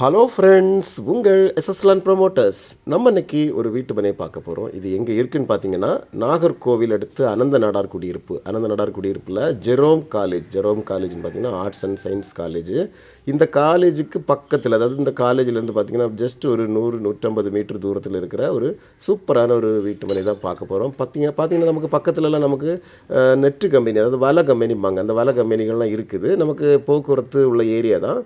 Hello friends உங்கள் எஸ்எஸ்லான் promoters நம்ம இன்னைக்கு ஒரு வீட்டு மனை பார்க்க போகிறோம் இது எங்கே இருக்குன்னு பார்த்தீங்கன்னா நாகர்கோவில் அடுத்து அனந்த நாடார் குடியிருப்பு. அனந்த நாடார் குடியிருப்பில் ஜெரோம் காலேஜ் ஜெரோம் காலேஜ்னு பார்த்தீங்கன்னா ஆர்ட்ஸ் அண்ட் சயின்ஸ் காலேஜ் இந்த காலேஜுக்கு பக்கத்தில் அதாவது இந்த காலேஜ்லேருந்து பார்த்தீங்கன்னா ஜஸ்ட் ஒரு நூறு நூற்றம்பது மீட்டர் தூரத்தில் இருக்கிற ஒரு சூப்பரான ஒரு வீட்டு மனை தான் பார்க்க போகிறோம் பார்த்தீங்க பார்த்தீங்கன்னா நமக்கு பக்கத்துலலாம் நமக்கு நெட்டு கம்பெனி அதாவது வலை கம்பெனிம்பாங்க. அந்த வலை கம்பெனிகள்லாம் இருக்குது. நமக்கு போக்குவரத்து உள்ள ஏரியா தான்.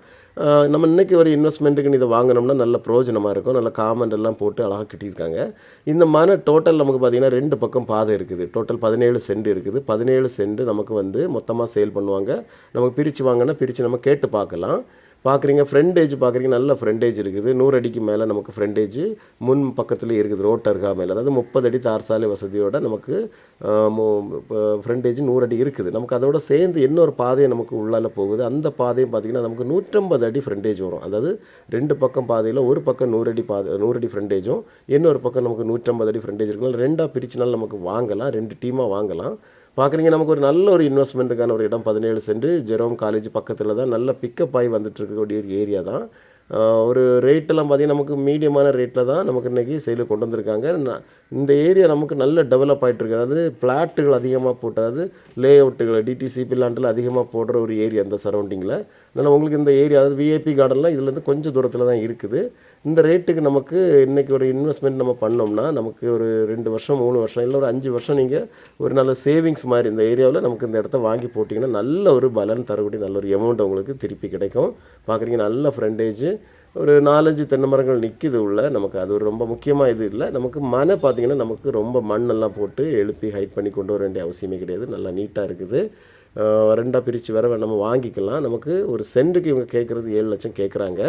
நம்ம இன்னைக்கு ஒரு இன்வெஸ்ட்மெண்ட்டுக்கு இதை வாங்கினோம்னா நல்ல பிரயோஜனமாக இருக்கும். நல்ல காமெண்ட் எல்லாம் போட்டு அழகாக கட்டியிருக்காங்க. இந்த மன டோட்டல் நமக்கு பார்த்தீங்கன்னா ரெண்டு பக்கம் பாதை இருக்குது. டோட்டல் பதினேழு சென்ட் இருக்குது. பதினேழு சென்ட் நமக்கு வந்து மொத்தமாக சேல் பண்ணுவாங்க. நமக்கு பிரித்து வாங்கினா பிரித்து நம்ம கேட்டு பார்க்கலாம். பார்க்குறீங்க ஃப்ரண்டேஜ் பார்க்குறீங்க நல்ல ஃப்ரண்டேஜ் இருக்குது. நூறு அடிக்கு மேலே நமக்கு ஃப்ரண்டேஜ் முன் பக்கத்தில் இருக்குது ரோட்டர்கா மேலே. அதாவது முப்பது அடி தார் சாலை வசதியோட நமக்கு ஃப்ரண்டேஜ் நூறு அடி இருக்குது. நமக்கு அதோட சேர்ந்து இன்னொரு பாதை நமக்கு உள்ளால போகுது. அந்த பாதையும் பார்த்திங்கன்னா நமக்கு நூற்றம்பது அடி ஃப்ரண்டேஜ் வரும். அதாவது ரெண்டு பக்கம் பாதையில் ஒரு பக்கம் நூறு அடி பாதை நூறு அடி ஃப்ரண்டேஜும் இன்னொரு பக்கம் நமக்கு நூற்றம்பது அடி ஃப்ரண்டேஜ் இருக்குனால ரெண்டாக பிரிச்சுனாலும் நமக்கு வாங்கலாம் ரெண்டு டீமாக வாங்கலாம். பார்க்குறீங்க நமக்கு ஒரு நல்ல ஒரு இன்வெஸ்ட்மெண்ட்டுக்கான ஒரு இடம் பதினேழு சென்ட். ஜெரோம் காலேஜ் பக்கத்தில் தான் நல்ல பிக்கப் ஆகி வந்துட்டு இருக்கக்கூடிய ஒரு ஏரியா தான். ஒரு ரேட்டெல்லாம் பார்த்தீங்கன்னா நமக்கு மீடியமான ரேட்டில் தான் நமக்கு இன்றைக்கி செயலு கொண்டு வந்திருக்காங்க. ந- இந்த ஏரியா நமக்கு நல்ல டெவலப் ஆகிட்டுருக்கு அதாவது பிளாட்டுகள் அதிகமாக போட்டு அதாவது லே அவுட்டுகள் டிடிசி பில்லாண்டில் அதிகமாக போடுற ஒரு ஏரியா இந்த சரௌண்டிங்கில் அதனால் உங்களுக்கு இந்த ஏரியா அதாவது விஐபி கார்டன்லாம் இதுலேருந்து கொஞ்சம் தூரத்தில் தான் இருக்குது. இந்த ரேட்டுக்கு நமக்கு இன்றைக்கி ஒரு இன்வெஸ்ட்மெண்ட் நம்ம பண்ணோம்னா நமக்கு ஒரு ரெண்டு வருஷம் மூணு வருஷம் இல்லை ஒரு அஞ்சு வருஷம் நீங்கள் ஒரு நல்ல சேவிங்ஸ் மாதிரி இந்த ஏரியாவில் நமக்கு இந்த இடத்த வாங்கி போட்டிங்கன்னா நல்ல ஒரு பலன் தரக்கூடிய நல்ல ஒரு அமௌண்ட் உங்களுக்கு திருப்பி கிடைக்கும். பார்க்குறீங்க நல்ல ஃப்ரெண்டேஜ் ஒரு நாலஞ்சு தென்னை மரங்கள் நிற்கிது உள்ள நமக்கு அது ஒரு ரொம்ப முக்கியமாக இது இல்லை. நமக்கு மனை பார்த்தீங்கன்னா நமக்கு ரொம்ப மண்ணெல்லாம் போட்டு எழுப்பி ஹைட் பண்ணி கொண்டு வர வேண்டிய அவசியமே கிடையாது. நல்லா நீட்டாக இருக்குது. ரெண்டாக பிரித்து வர நம்ம வாங்கிக்கலாம். நமக்கு ஒரு சென்ட்டுக்கு இவங்க கேட்குறது ஏழு லட்சம் கேட்குறாங்க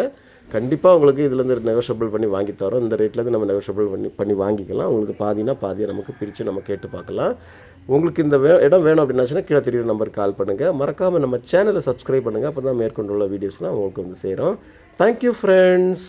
கண்டிப்பாக உங்களுக்கு இதுலேருந்து நெகோஷியபிள் பண்ணி வாங்கி தரோம். இந்த ரேட்லேருந்து நம்ம நெகோஷியபிள் பண்ணி பண்ணி வாங்கிக்கலாம். உங்களுக்கு பாதினா பாதியை நமக்கு பிரித்து நம்ம கேட்டு பார்க்கலாம். உங்களுக்கு இந்த வே இடம் வேணும் அப்படின்னாச்சுன்னா கீழே தெரியுற நம்பருக்கு கால் பண்ணுங்கள் மறக்காமல் நம்ம சேனலை சப்ஸ்கிரைப் பண்ணுங்கள் அப்போ தான் மேற்கொண்டுள்ள வீடியோஸ்லாம் உங்களுக்கு வந்து சேரும். Thank you friends